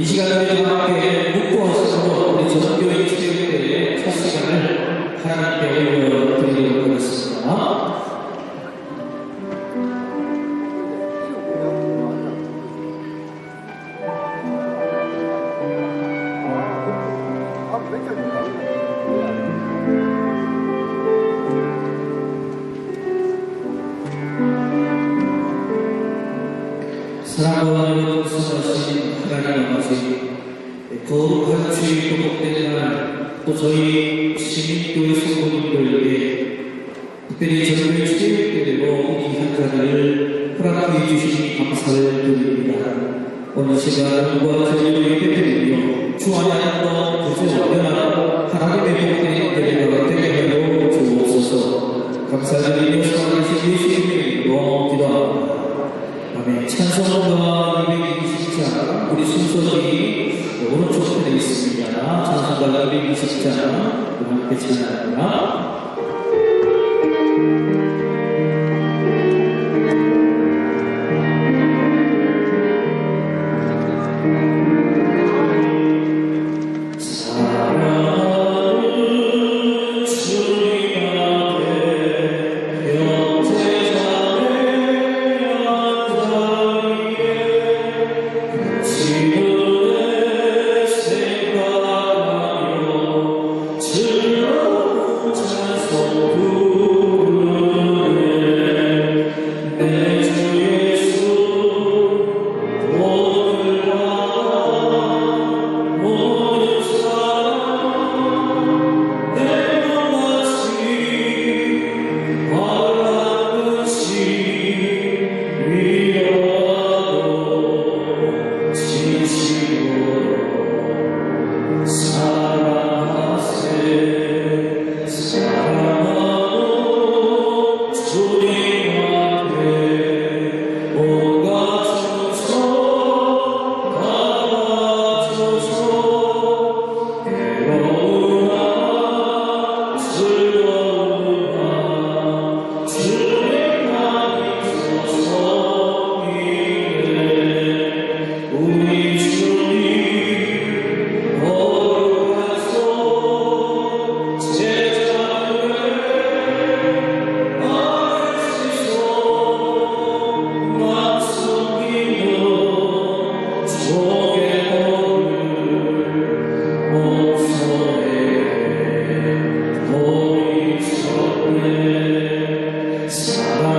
이 시간에 함께 묵고하셔서 우리 전교회 체육대회 첫 시간을 하나님께 올려드리도록 하겠습니다. 사랑하는 수고하신 하 나님 아버지 거룩한 주의 도복되는 날또 저희 시민교회 성도님들에게 특별히 저희 체육대회로 이한 자리를 허락해 주시니 감사를 드립니다. 오늘 시간 영과 전리를 베풀며 주 안에 구조 원연한 하나님의 복된 대회가 되게 하여 주옵소서 감사드리며 살아계신 예수님의 이름으로 기도합니다. 찬송가 220장 우리 순서이 오른쪽 편에 있습니다. 찬송가 220장 함께 찬양합니다. 보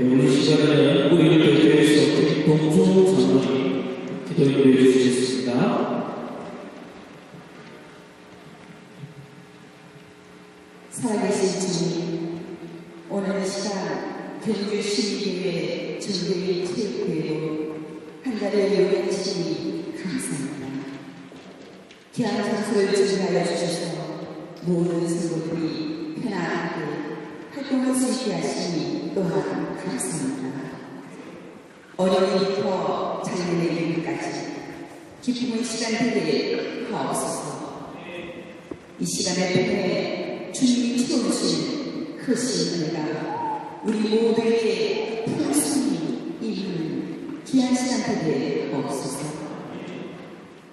우리 시간에는 우리를 대표해서 동주 장로님 기도해 주시겠습니다. 살아계신 주님, 오늘 시간 경주 시민교회 전교회 체육회로 한 달을 요약하시니 감사합니다. 귀한 장소를 준비하여 주셔서 모든 성도들이 편안하게 활동할 수 있게 하시니 또한 감사합니다. 어려움부터 잘 내리기까지 기쁨의 시간 되기를 하옵소서. 이 시간을 통해 주님이 채워주신 크신 은혜가 우리 모두에게 풍성히 임하는 귀한 시간 되게 없소서.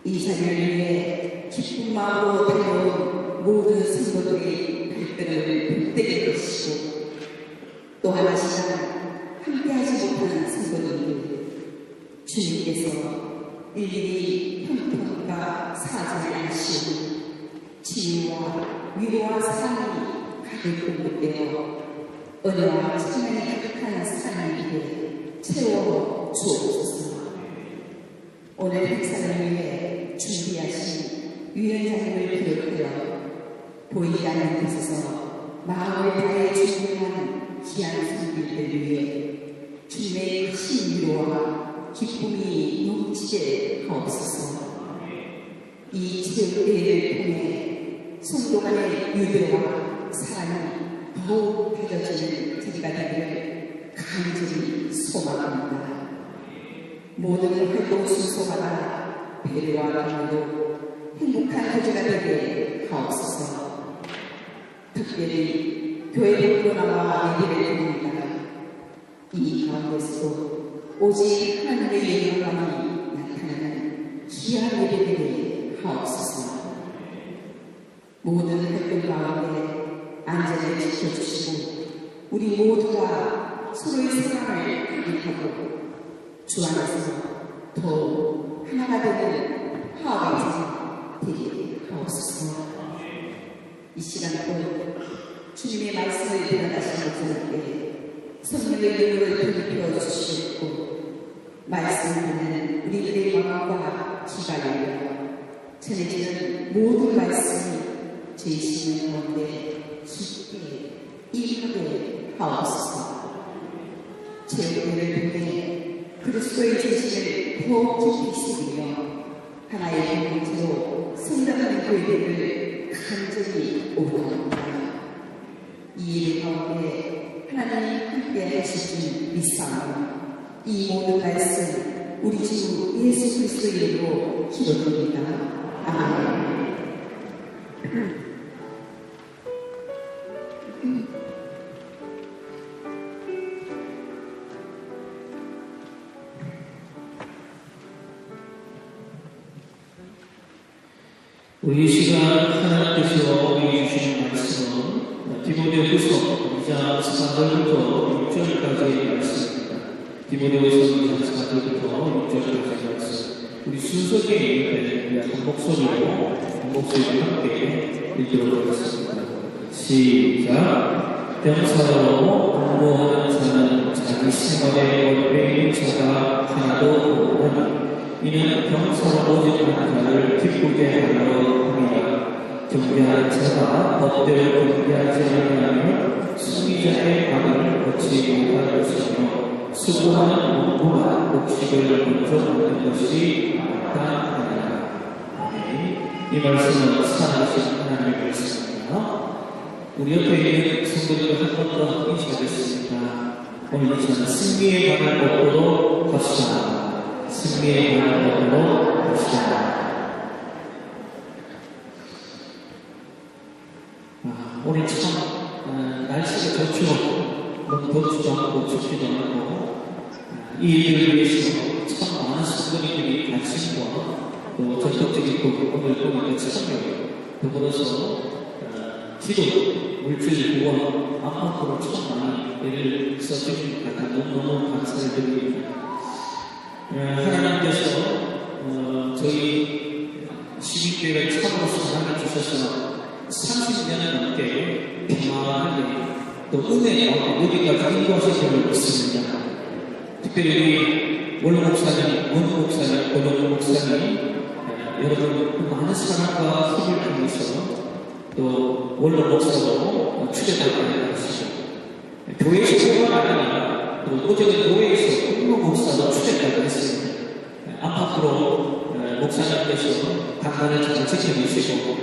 이 자리를 위해 기쁜 마음으로 달려온 모든 성도들이 발걸음을 붙들게 것이고 또 하나 시간 함께하지 못하는 성도들을 주님께서 일일이 형통과 사정을 하시고 치유와 위로와 사랑이 가득 공급되어 은혜와 찬양이 가득한 길에 채워 주옵소서. 오늘 행사를 위해 준비하신 위원장님을 비롯하여 보이지 않는 곳에서 마음을 다해 준비한 귀한 손님들을 위해 주님의 크신 위로와 기쁨이 넘치게 하옵소서. 이 체육대회를 통해 성도 간의 유대와 사랑이 더욱 펴져지는 자리가 되기를 간절히 소망합니다. 모든 활동 순서마다 배려와 감도 행복한 교제가 되게 하옵소서. 특별히 교회 밖으로 나와 예배를 드립니다. 이 가운데서도 오직 하나님의 영광이 나타나는 귀한 예배들이 하옵소서. 모든 활동 가운데 안전을 지켜주시고 우리 모두가 서로의 사랑을 가득하고 주 안에서 더 하나가 되는 화합의 되게 하옵소서. 이 시간 또 주님의 말씀을 들어가시는 분에게 성령의 능력을 주시고 말씀을 듣는 우리들의 마음과 열려 전해지는 모든 말씀이 제 심령 가운데 깊게 임하게 하옵소서. 제 은혜를 통해 그리스도의 진실을 더 깊이 새기며 하나의 공동체로 성장하는 교회를 간절히 오고 하나님 함께 하시는 믿사오니 이 모든 말씀 우리 주 예수 그리스도 이름으로 기도드립니다. 아멘. 우리 이 시간 하나님께서 우리 주시는 말씀은 디모데후서 2장 4절부터 6절까지의 말씀입니다. 디모데후서 2장 4절부터 6절까지의 말씀. 우리 순서대에 한 목소리로 한 목소리로 함께 읽도록 하겠습니다. 시작. 병사로 공부하는 자는 자기 생활에 원래인 자가 하나도 없나니 이는 병사로 오직 한 자를 기쁘게 하려 합니다. 경배하는 자가 법대로 경배하지 아니하면 승리자의 방을 얻지 못할 것이며 수고하는 공부가 복식을 먼저 얻는 것이 마땅하니라. 아멘. 이 말씀은 살아계신 하나님의 말씀입니다. 우리 옆에 있는 성도들 한번더 인사하겠습니다. 오늘 이 시간 승리의 방을 얻도록 합시다. 승리의 얻도록 합시다. 아, 오늘 참 아, 날씨가 좋죠. 너무 덥지도 않고 춥지도 않고 아, 이 일을 위해서 참 많은 성도님들이 관심과 또 적극적인 또 오늘 보니까 참여 더불어서 아, 기도, 물질 구원, 안팎으로 참 많이 애를 써주신 것 같아 너무너무 감사를 드립니다. 어, 하나님께서 어, 저희 시민교회를 참으로서 하나님 주셔서 30년 넘게 평안하게 또 은혜 가운데 여기까지 인도하신 줄을 믿습니다. 특별히 우리 원 목사님, 원 목사님, 고동 목사님 어, 여러분 많은 사랑과 힘을 통해서 또 원로 목사로 출연하게 하시죠. 교회에서뿐만 아니라 또 어제는 교회에서 목사로 출연하게 했습니다. 어, 목사님께서 강단을 잘 지켜주시고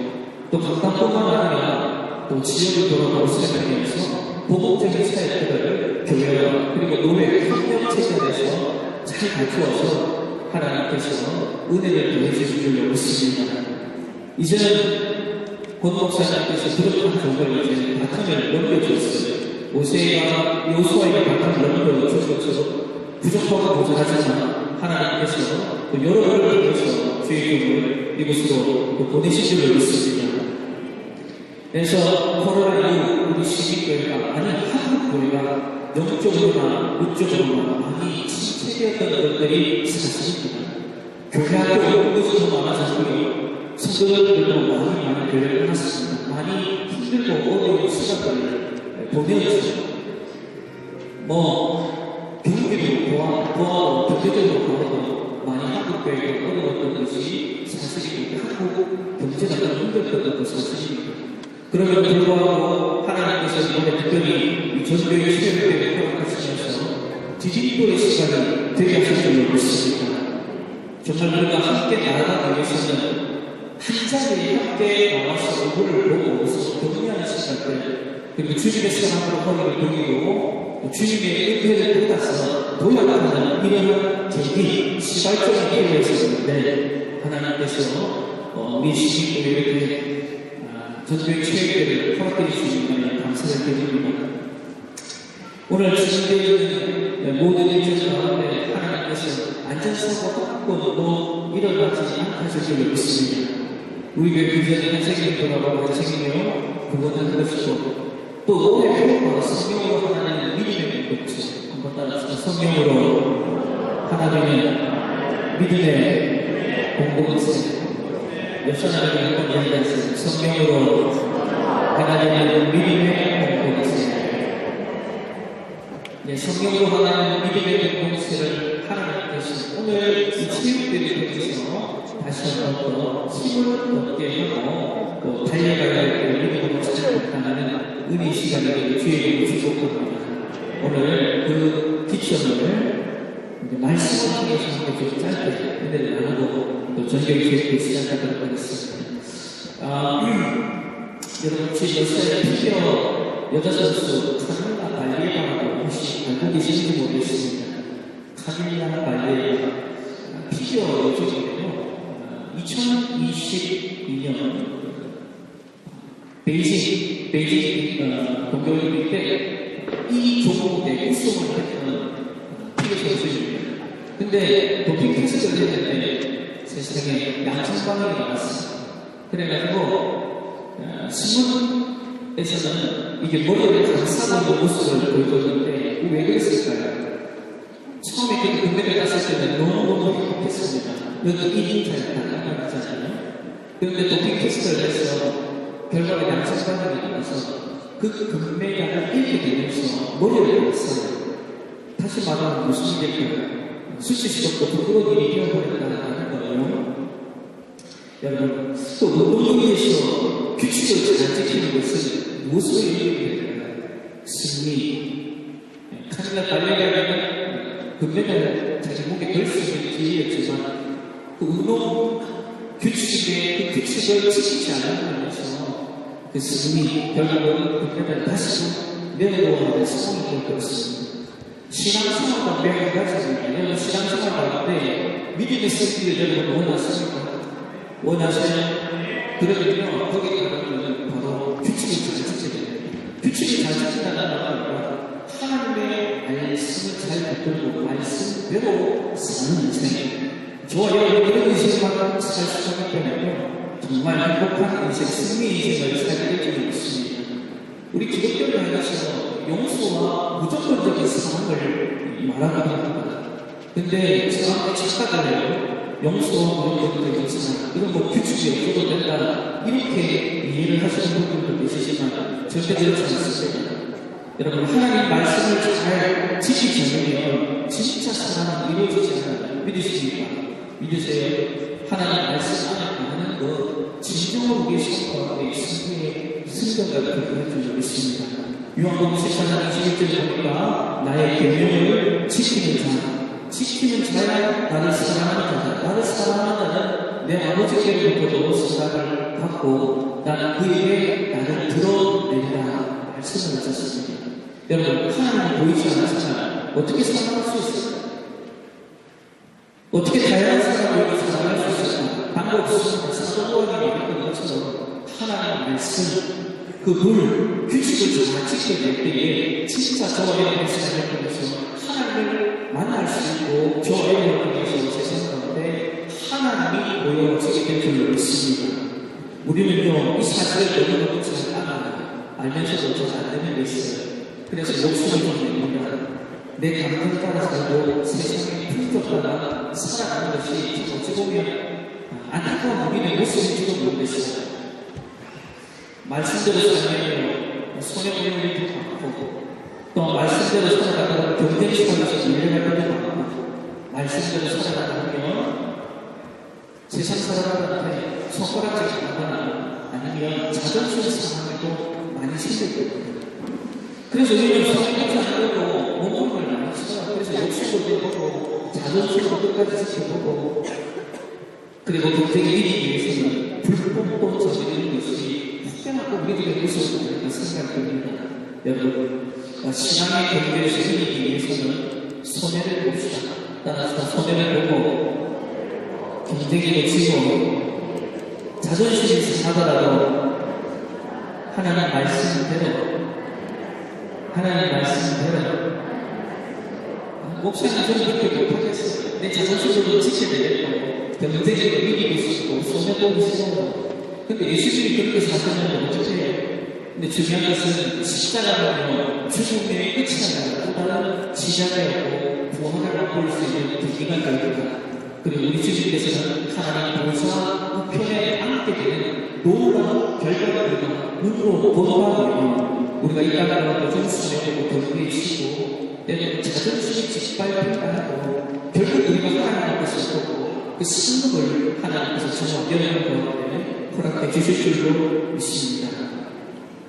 또 강단뿐만 아니라 또 지역을 돌아가고 생각하면서 보복적인 사역들을 교회와 그리고 노래 협력체제에서 잘 갖추어서 하나님께서 은혜를 보여주실 줄 믿습니다. 이제는 권 목사님께서 그렇게 정도를 이제 바탕을 넘겨주었어요. 모세가 요수아에게 바탕을 것처럼 부족하고 모자라지만 하나님께서 또 여러 번을 통해서 주의 종을 이곳으로 또 보내신 줄을 믿습니다. 그래서 코로나 이후 우리 시민교회가 아니 한국교회가 영적으로나 육적으로나 많이 침체되었던 것들이 사실입니다. 있는 것이 더 많아졌고요. 성도들도 많이 많이 교회를 떠났습니다. 많이 힘들고 어려운 시간들을 보내었죠. 뭐 보아, 보아도 경제적으로 보아도 많이 한국 교회가 어려웠던 것이 사실이고 한국 경제가 힘들었던 것이 사실입니다. 그럼에도 불구하고 하나님께서 이번에 특별히 이 전교의 체육대회를 허락하시면서 디지털의 시간이 되게 줄 믿습니다. 정말 우리가 함께 나아가기 위해서는 한 자리에 함께 나와서 얼굴을 보고 웃어 격려하는 시간들 그리고 주님의 사랑으로 허리를 동이고 주님의 은혜를 받아서 도약하는 이러한 계기 시발점이 필요했었는데 하나님께서 어, 우리 시민들이 이렇게 아, 전교의 체육대회를 허락해 주시는 감사를 드립니다. 오늘 주님께서는 모든 일정 가운데 하나님께서 안전사고 한 번도 일어나지 않으실 줄 믿습니다. 우리 교회 교제는 생명이 돌아가고 생명이요 그것은 그것이고 또 올해 배우가 성령으로 하나님의 믿음의 공동체 한번 따라서 성령으로 하나님의 믿음의 공동체 옆 사람에게 한번 이야기하세요. 성령으로 하나님의 믿음의 공동체 네, 성령으로 하나님 믿음의 공동체를 하나님께서 오늘 이 체육대를 통해서 다시 한번 더 힘을 얻게 하고 또 달려가야 할 믿음으로 찾아가는 은혜 시간을 주의 축복합니다. 오늘 그 이제 말씀을 통해서 함께 좀 짧게 은혜를 나누고 또 전경의 계획을 시작하도록 하겠습니다. 아, 여러분 제 여사의 피겨 여자 선수 카밀라 발리에바라고 혹시 알고 계시는지 모르겠습니다. 카밀라 발리에바 피겨 여자인데요. 2022년 베이징 베이징 어, 동계올림픽 때이 종목에 우승을 했던 피겨 선수입니다. 근데 도핑 테스트를 했는데 세상에 양천방울이 나왔어요. 그래가지고 어, 신문에서는 이게 머리를 감싸고 있는 모습을 보여줬는데 왜 그랬을까요? 처음에 그 금메달 땄을 때는 너무너무 행복했습니다. 여기 1인자였다, 나잖아요 그런데 도핑 테스트를 해서 결과가 양성 반응이 나와서 그 금메달을 잃게 되면서 머리를 감았어요. 다시 말하면 무슨 얘기일까요? 수치스럽고 부끄러운 일이 되어버렸다는 거예요. 여러분, 또 운동에서 규칙을 잘 지키는 것은 무엇을 의미할까요? 승리. 카밀라 발레가는 금메달 자기 목에 걸 수 있는 기회였지만 그 운동 규칙의 그 규칙을 지키지 않는 면에서 그 승리, 결국은 금메달 다시 내려놓아야 성공이 되었습니다. 신앙생활과 매우 가지입니다. 여러분 신앙생활 가운데 믿음의 승리를 여러분 원하십니까? 원하세요? 그러면요, 거기 가면 바로 규칙을 잘 지켜야 돼요. 규칙을 잘 지킨다는 말은 하나님의 말씀을 잘 붙들고 말씀대로 사는 인생. 저와 여러분 그런 인생만 살수 있기 때문에 정말 행복한 인생, 승리 인생을 살게 될줄 믿습니다. 우리 기독교를 향해서 용서와 무조건적인 사랑을 말하기도 합니다. 근데 사람들이 착각을 용서와 무조건적인 사랑, 이런 거 규칙이 없어도 된다. 이렇게 이해를 하시는 분들도 계시지만 절대 그렇지 않습니다. 여러분, 하나님 말씀을 잘 않으면 진짜 사랑은 이루어지지 않아요. 믿으십니까? 믿으세요. 하나님 말씀 안에 가는 것, 진정으로 삶 가운데 승리의 승자가 되게 해주고 있습니다. 요한복음 14장 21절에 보니까 나의 계명을 지키는 자, 지키는 자야 나를 사랑하는 자다. 나를 사랑하는 자는 내 아버지께로부터도 사랑을 받고 나는 그에게 나를 드러내리라 말씀을 하셨습니다. 여러분, 하나님이 보이지 않았잖아요. 어떻게 사랑할 수 있을까요? 어떻게 다양한 사람을 사랑할 수 있을까? 방법 없으면 사도관이 말했던 것처럼 하나님의 말씀, 그 물, 규칙을 잘 지켜낼 때에 진짜 저와 여러분의 생활을 통해서 하나님을 만날 수 있고 저와 여러분을 통해서 세상 가운데 하나님이 보여지게 될 줄로 믿습니다. 우리는요, 이 사실을 너무너무 잘 알아요. 알면서도 잘안 되는 게 있어요. 그래서 목숨을 좀 냅니다. 내 감정 따라 살고 세상의 쫓아가다가 살아가는 것이 어찌 보면 안타까운 우리의 모습인지도 모르겠어요. 말씀대로 살면 손해보는 일도 많고 또 말씀대로 살아가다가 경쟁 속에서 밀려갈 때도 많고 말씀대로 살아가다 보면 세상 사람들한테 손가락질 하거나 아니면 자존심 상하기도 많이 생겼거든요. 그래서 우리는 안 보고 몸을 많이 써요. 그래서 욕심도 내보고 자존심도 끝까지 지켜보고 그리고 경쟁이 이기기 위해서는 불법도 저지르는 것이 혹여나 우리들의 모습을 생각이 듭니다. 여러분, 어, 신앙의 경쟁에서 이기기 위해서는 손해를 봅시다. 따라서 손해를 보고 경쟁이 놓치고 자존심이 상하더라도 하나님 말씀대로 하나님 말씀대로 목사님 저는 그렇게 못하겠어요. 내 자존심도 지켜야 되겠고 경쟁에도 이기고 싶고 손해보고 싶고 근데 예수님이 그렇게 사셨는데 어쩌세요? 근데 중요한 것은 십자가는 죽음의 끝이 아니라 또 다른 시작이었고 부활을 맛볼 수 있는 계기가 됩니다. 그리고 우리 주님께서는 하나님 보좌 우편에 앉게 되는 놀라운 결과들과 눈으로 보도하고 우리가 이 요즘 수행하고 경계에 치고 때로는 자존심이 짓밟힐까하고 결국 우리가 하나님 앞에서 보고 그 승급을 하나님께서 정말 여러분 가운데 허락해 주실 줄로 믿습니다.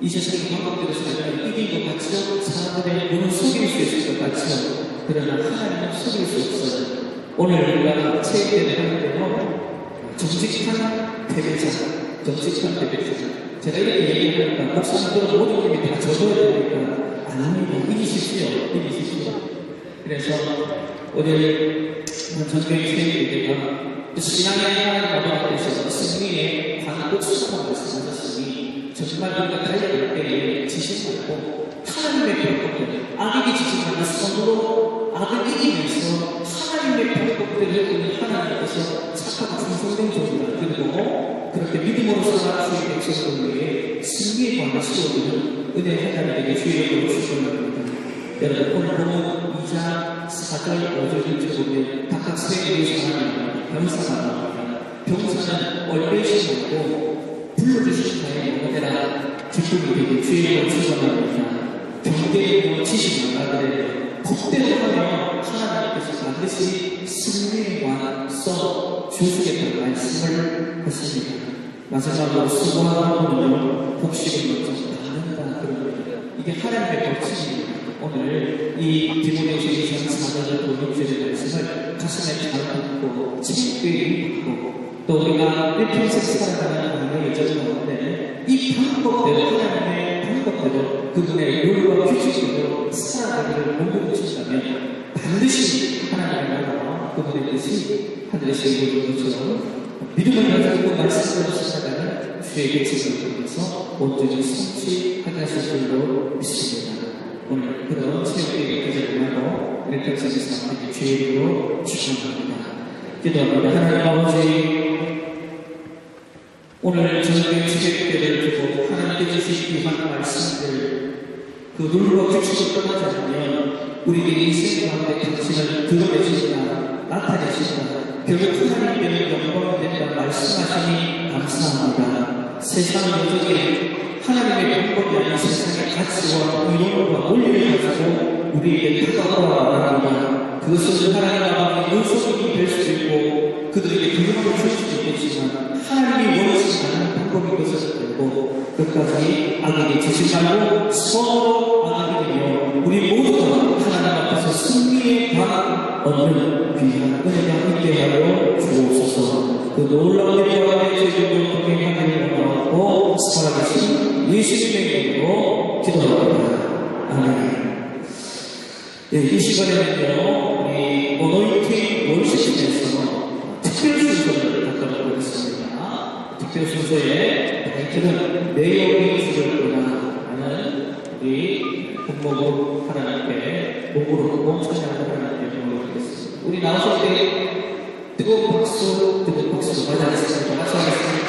이 세상의 방법대로 살면 이긴 것 같죠? 사람들의 눈을 속일 수 있을 것 같죠? 그러나 하나님은 속일 수 없어요. 오늘 우리가 체육대회 하는데요. 정직한 패배자, 정직한 패배자. 제가 이렇게 얘기하니까 목사님들은 모든 분이 다 져줘야 되니까 아닙니다. 이기십시오. 이기십시오. 그래서 오늘 전교의 체육대회가 신앙의 하나님 앞에서 승리의 관독수라고 말씀하셨으니 정말 우리가 달려갈 때에 지신받고 하나님의 별것들 악에게 지신하는 손으로 악을 이기면서 하나님의 별것들을 하나님께서 충성된 종이다 그리고 그렇게 믿음으로 있는 백성들에게 승리의 관을 씌워주는 은혜 하나님에게 주의를 주시옵니다. 여러분 오늘 보면 2장 4절 5절 6절 보면 각각 세 개의 사람이 병사가 병사는 얼레시고 불러주신 자의 모델라 기쁨이 되게 주의를 주선합니다. 경계에 지식을 나가되 하면 하나님께서 반드시 승리의 왕써 주시겠다는 말씀을 하십니다 마지막으로 수고하는 분은 복식을 먼저 받는다 그런 이게 하나님의 법칙입니다 오늘 이 디모데후서 2장 4절부터 6절의 말씀을 가슴에 잘 담고 지식되게 받고 또 우리가 일평생 살아가는 삶의 여정 가운데 이 방법대로 하나님의 방법대로 그분의 룰과 규칙대로 살아가기를 몸으로 주신다면 반드시 하나님의 나라와 그분의 뜻이 하늘에서 이루어진 것처럼 믿음을 가지고 말씀대로 살아가는 주의 계책을 통해서 온전히 성취하게 하실 줄로 믿습니다. 오늘 그런 체육대회 기자를 하고 일평생에서 함께 주의 이름으로 축원합니다. 기도합니다. 하나님 아버지 오늘 저녁에 체육대회를 두고 주신 귀한 말씀들 그 규칙을 떠나지 않으면 우리에게 인생 가운데 당신을 드러내주시다 나타내시다 결국 하나님께 영광이 된다 말씀하시니 감사합니다. 세상 여전히 하나님의 방법이 아닌 세상의 가치와 이론과 논리를 가지고 우리에게 나갑니다 그것은 하나님 아버지 눈속임이 될 수도 있고 그들에게 두려움을 줄 수도 있겠지만 하나님이 원하시지 않는 방법인 것을 알고 끝까지 악에게 지지 말고 서로 되며 우리 모두가 하나님 앞에서 승리의 방 얻는 귀한 은혜가 있게 하여 주옵소서 그 놀라운 은혜와 저희들도 동행하기를 원하고 살아계신 예수님의 이름으로 기도합니다. 아멘 네, 이 시간에는요, 우리 오노이팅 월시팀에서 특별 순서를 갖도록 하겠습니다. 특별 순서의 타이틀은 내용이 주절구나 하는 우리 국모부 하나님께 몸으로 몸 찬양을 하나님께 부르겠습니다. 우리 나오실 때 뜨거운 박수, 뜨거운 박수 맞이하겠습니다. 박수 하겠습니다.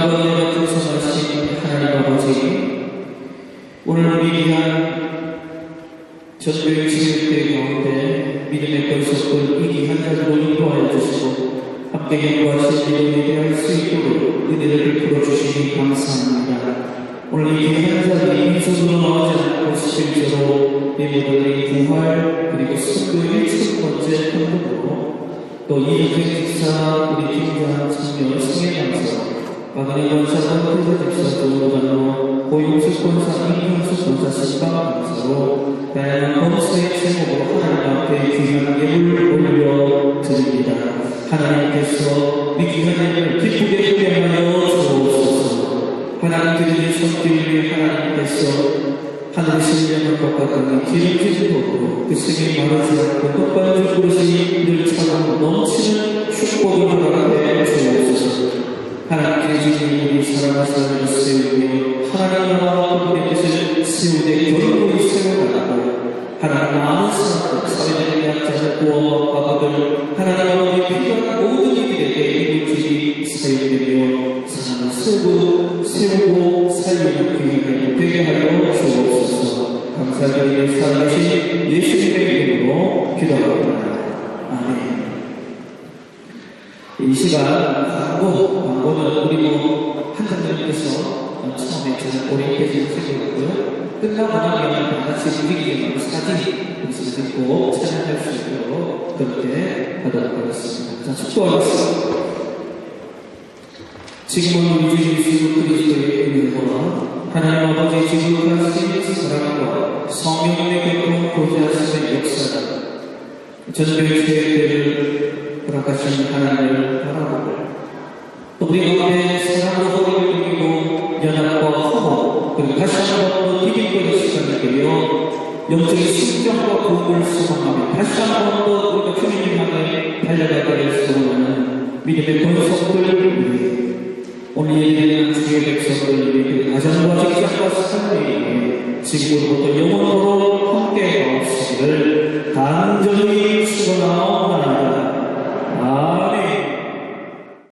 사 하나님들이 손길을 하나님께서 하늘의 것과 같은 기름진 도로 그 생이 마르지 않고 똑바로 그릇이 늘 차고 넘치는 축복을 허락해 주옵소서. 하나님께 주신 우리 사랑하시는 세우며 하나님 나라와 뜻을 세우되 결국이 세워가고 하나님 많은 사람들 사회적인 약자들 구원과 바보들 하나님 아버지 필요한 모든 이들에게 이물질이 사용되며 사랑을 세우고 세우고 되게 하여 주옵소서 감사드리며 살아계신 예수님의 이름으로 기도합니다 아멘 이 시간 광고, 광고는 우리 뭐 한장님께서 처음에 저는 오리엔테이션 생겼고요. 끝나고 나면 다 같이 우리끼리 사진, 사진 꼭 촬영할 수 있도록 그렇게 하도록 하겠습니다. 자, 축도하겠습니다. 지금은 우리 주 예수 그리스도의 하나님 아버지 지극하신 사랑과 성령의 교통 보좌하심의 역사가 전도의 계획들을 허락하신 하나님을 바라보고 또 우리 가운데 사랑으로 허리를 돌리고 연합과 허무 그리고 다시 한번 더 디딤돌의 시간이 되어 영적인 심정과 도움을 소망하며 다시 한번 더 우리가 주님 향해 달려가기를 소원하는 믿음의 권속들을 위해 오늘 예배드리는 주의 백성들 위해 지금부터 영원토록 함께 하시기를 간절히